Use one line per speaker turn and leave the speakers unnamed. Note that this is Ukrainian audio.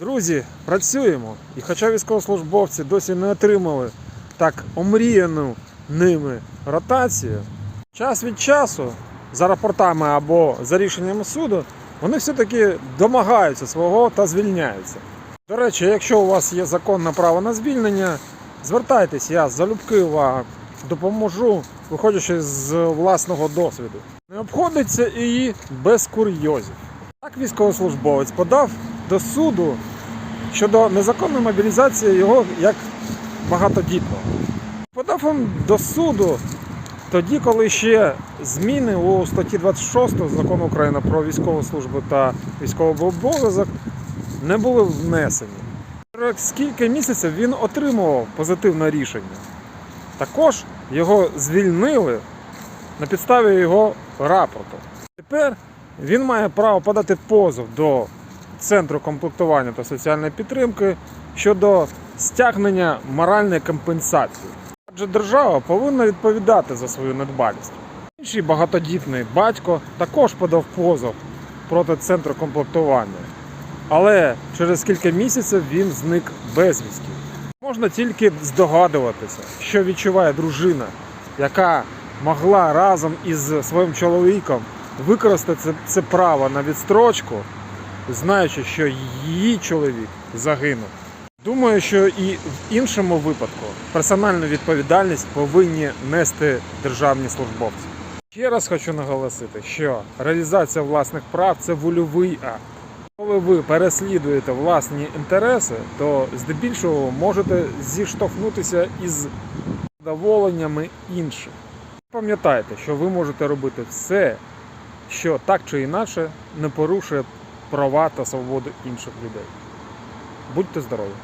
Друзі, працюємо. І хоча військовослужбовці досі не отримали так омріяну ними ротацію, час від часу, за рапортами або за рішеннями суду, вони все-таки домагаються свого та звільняються. До речі, якщо у вас є законне право на звільнення, звертайтесь, я залюбки вам допоможу, виходячи з власного досвіду. Не обходиться і без курйозів. Так військовослужбовець подав до суду щодо незаконної мобілізації його як багатодітного. Подав він до суду тоді, коли ще зміни у статті 26 закону України про військову службу та військовий обов'язок не були внесені. Кілька місяців він отримував позитивне рішення. Також його звільнили на підставі його рапорту. Тепер він має право подати позов до Центру комплектування та соціальної підтримки щодо стягнення моральної компенсації. Адже держава повинна відповідати за свою недбалість. Інший багатодітний батько також подав позов проти центру комплектування, але через кілька місяців він зник безвісті. Можна тільки здогадуватися, що відчуває дружина, яка могла разом із своїм чоловіком використати це, це право на відстрочку, знаючи, що її чоловік загинув. Думаю, що і в іншому випадку персональну відповідальність повинні нести державні службовці. Ще раз хочу наголосити, що реалізація власних прав це вольовий акт. Коли ви переслідуєте власні інтереси, то здебільшого можете зіштовхнутися із задоволеннями інших. Пам'ятайте, що ви можете робити все, що так чи інакше не порушує права та свободи інших людей. Будьте здорові!